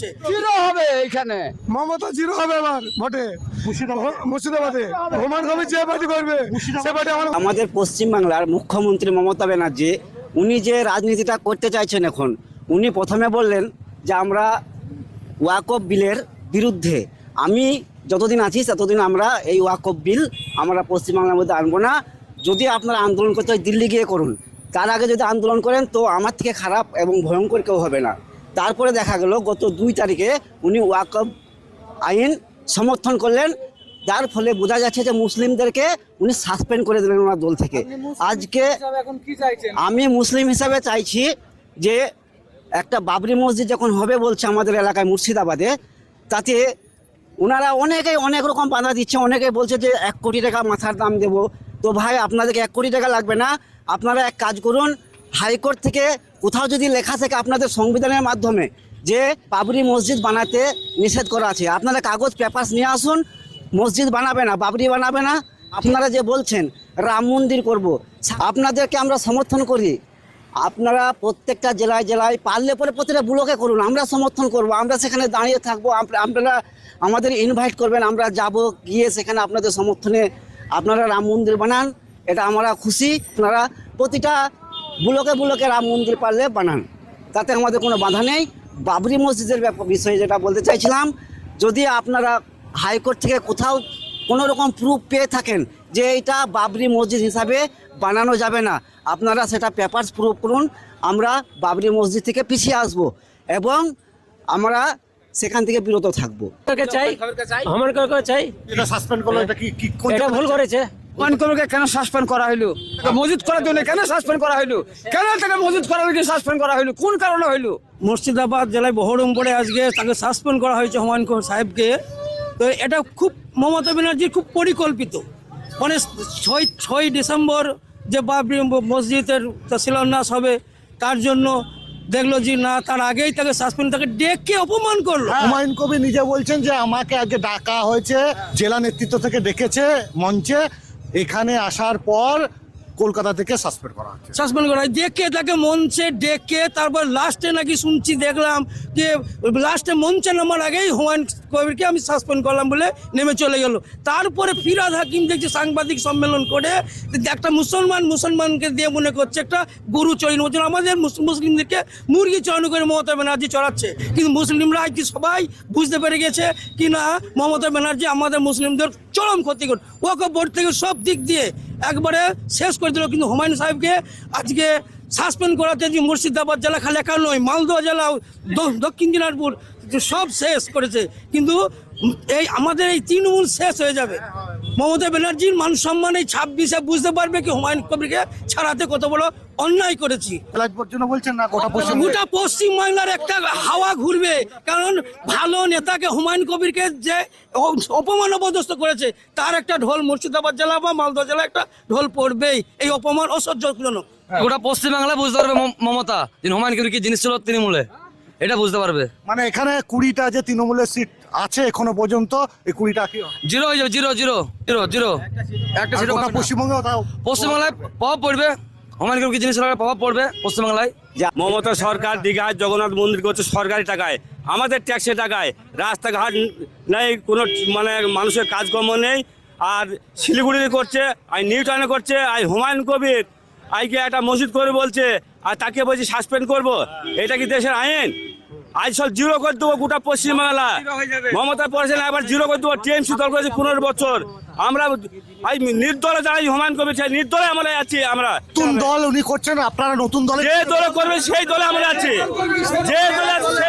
Zero হবে এখানে Mamata zero হবে এবার ভোটে। মুর্শিদাবাদে। হুমায়ুন কবির যে পার্টি করবে সে পার্টি আমাদের পশ্চিমবাংলার মুখ্যমন্ত্রী মমতা ব্যানার্জি উনি যে রাজনীতিটা করতে চাইছেন এখন উনি প্রথমে বললেন যে আমরা ওয়াকফ বিলের বিরুদ্ধে আমি যতদিন আছি ততদিন আমরা এই ওয়াকফ বিল আমরা পশ্চিমবাংলার মধ্যে আনব না। যদি আপনারা আন্দোলন করতে হয় দিল্লি গিয়ে করুন। তার আগে যদি আন্দোলন করেন তো আমার থেকে খারাপ এবং ভয়ঙ্কর কেউ হবে না। তারপরে দেখা গেল গত দুই তারিখে উনি ওয়াকফ আইন সমর্থন করলেন। যার ফলে বোঝা যাচ্ছে যে মুসলিমদেরকে উনি সাসপেন্ড করে দিলেন ওনার দল থেকে। আজকে আমি মুসলিম হিসাবে চাইছি যে একটা বাবরি মসজিদ যখন হবে বলছে আমাদের এলাকায় মুর্শিদাবাদে তাতে ওনারা অনেকেই অনেক রকম বাধা দিচ্ছে অনেকেই বলছে যে এক কোটি টাকা মাথার দাম দেবো। তো ভাই আপনাদেরকে এক কোটি টাকা লাগবে না। আপনারা এক কাজ করুন হাইকোর্ট থেকে কোথাও যদি লেখা থাকে আপনাদের সংবিধানের মাধ্যমে যে বাবরি মসজিদ বানাতে নিষেধ করা আছে, আপনারা কাগজ, পেপারস নিয়ে আসুন, মসজিদ বানাবে না, বাবরি বানাবে না। আপনারা যে বলছেন, রাম মন্দির করব, আপনাদেরকে আমরা সমর্থন করি। আপনারা প্রত্যেকটা জেলায় জেলায় পারলে পরে প্রত্যেকটা ব্লকে করুন, আমরা সমর্থন করব, আমরা সেখানে দাঁড়িয়ে থাকব আপনারা আমাদের ইনভাইট করবেন, আমরা যাব গিয়ে সেখানে আপনাদের সমর্থনে আপনারা রাম মন্দির বানান, এটা আমরা খুশি। আপনারা প্রতিটা ব্লকে ব্লকে রাম মন্দির পারলে বানান। তাতে আমাদের কোনো বাধা নেই। বাবরি মসজিদের ব্যাপার বিষয়ে যেটা বলতে চাইছিলাম যদি আপনারা হাইকোর্ট থেকে কোথাও কোনো রকম প্রুফ পেয়ে থাকেন যে এটা বাবরি মসজিদ হিসাবে বানানো যাবে না আপনারা সেটা পেপারস প্রুফ করুন। আমরা বাবরি মসজিদ থেকে পিছিয়ে আসব এবং আমরা সেখান থেকে বিরত থাকব। চাই? আমার চাই? এটা সাসপেন্ড করল এটা কি কি কোন এটা ভুল করেছে। কবিরকে কেন সাসপেন্ড করা হইল? তাকে মসজিদ করার জন্য কেন সাসপেন্ড করা হইল? কেন তাকে মসজিদ করার জন্য সাসপেন্ড করা হইল? কোন কারণে হইল? মুর্শিদাবাদ জেলায় বহরমপুরে আজকে তাকে সাসপেন্ড করা হয়েছে হুমায়ুন কবির সাহেবকে। তো এটা খুব মমতা ব্যানার্জির খুব পরিকল্পিত। মানে ছয় ছয় ডিসেম্বর যে বাবরি মসজিদের তা শিলান্যাস হবে তার জন্য দেখল যে না তার আগেই তাকে সাসপেন্ড তাকে ডেকে অপমান করল। হুমায়ুন কবি নিজে বলছেন যে আমাকে আজকে ডাকা হয়েছে জেলা নেতৃত্ব থেকে ডেকেছে মঞ্চে এখানে আসার পর কলকাতা থেকে সাসপেন্ড করা হচ্ছে। সাসপেন্ড করা দেখে তাকে মঞ্চে ডেকে তারপর লাস্টে নাকি শুনছি, দেখলাম যে লাস্টে মঞ্চে নামার আগেই হুমায়ুন কবিরকে আমি সাসপেন্ড করলাম বলে নেমে চলে গেল। তারপরে ফিরাদ হাকিম দেখছি সাংবাদিক সম্মেলন করে একটা মুসলমান মুসলমানকে দিয়ে মনে করছে একটা গুরু চরিন বলছে, আমাদের মুসলিমদেরকে মুরগি চয়ন করে মমতা ব্যানার্জি চড়াচ্ছে। কিন্তু মুসলিমরা আজকে সবাই বুঝতে পেরে গেছে কি না মমতা ব্যানার্জি আমাদের মুসলিমদের চরম ক্ষতি করে ওকে বোর্ড থেকে সব দিক দিয়ে একবারে শেষ করে দিল। কিন্তু হুমায়ুন সাহেবকে আজকে সাসপেন্ড করাতে যে মুর্শিদাবাদ জেলা খালি একা নয়, মালদহ জেলা দক্ষিণ দিনাজপুর, সব শেষ করেছে। কিন্তু এই আমাদের এই তৃণমূল শেষ হয়ে যাবে। মমতা ব্যানার্জির মান সম্মান এই ছাব্বিশে বুঝতে পারবে কি হুমায়ুন কবিরকে ছাড়াতে কত বড় অন্যায় করেছি। বলছেন না গোটা পশ্চিম গোটা পশ্চিমবাংলার একটা হাওয়া ঘুরবে কারণ ভালো নেতাকে হুমায়ুন কবিরকে যে অপমান অপদস্থ করেছে তার একটা ঢোল মুর্শিদাবাদ জেলা বা মালদহ জেলা একটা ঢোল পড়বেই এই অপমান অসহ্যজনক গোটা পশ্চিমবাংলা বুঝতে পারবে মমতা হুমায়ুন কবির কি জিনিস ছিল তৃণমূলে। এটা বুঝতে পারবে। মানে এখানে কুড়িটা যে তৃণমূলের সিট আছে এখনও পর্যন্ত এই কুড়িটা কি? জিরো হয়ে যাবে জিরো জিরো জিরো জিরো। একটা সিটও গোটা পাবে তাও। পশ্চিমবাংলায় প্রভাব পড়বে। হুমায়ুন কি জিনিস প্রভাব পড়বে পশ্চিমবাংলায়? মমতা সরকার দীঘায় জগন্নাথ মন্দির করছে সরকারি টাকায়। আমাদের ট্যাক্সের টাকায়। রাস্তাঘাট নেই কোনো মানে মানুষের কাজকর্ম নেই। আর শিলিগুড়িতে করছে আর নিউটাউনে করছে আর হুমায়ুন কবির। আজকে একটা মসজিদ করে বলছে আর তাকে বলছি সাসপেন্ড করব। এটা কি দেশের আইন? আজ সব জিরো করে দেবো গোটা পশ্চিমবাংলা। মমতা পড়েছেন আবার জিরো করে দেবো টিএমসি দল করেছে পনেরো বছর। আমরা আজ নির্দলে দাঁড়াই হুমায়ুন কবি চাই নির্দলে আমরা আছি আমরা। নতুন দল উনি করছেন আপনারা নতুন দল যে দলে করবে সেই দলে আমরা আছি। যে দলে আছে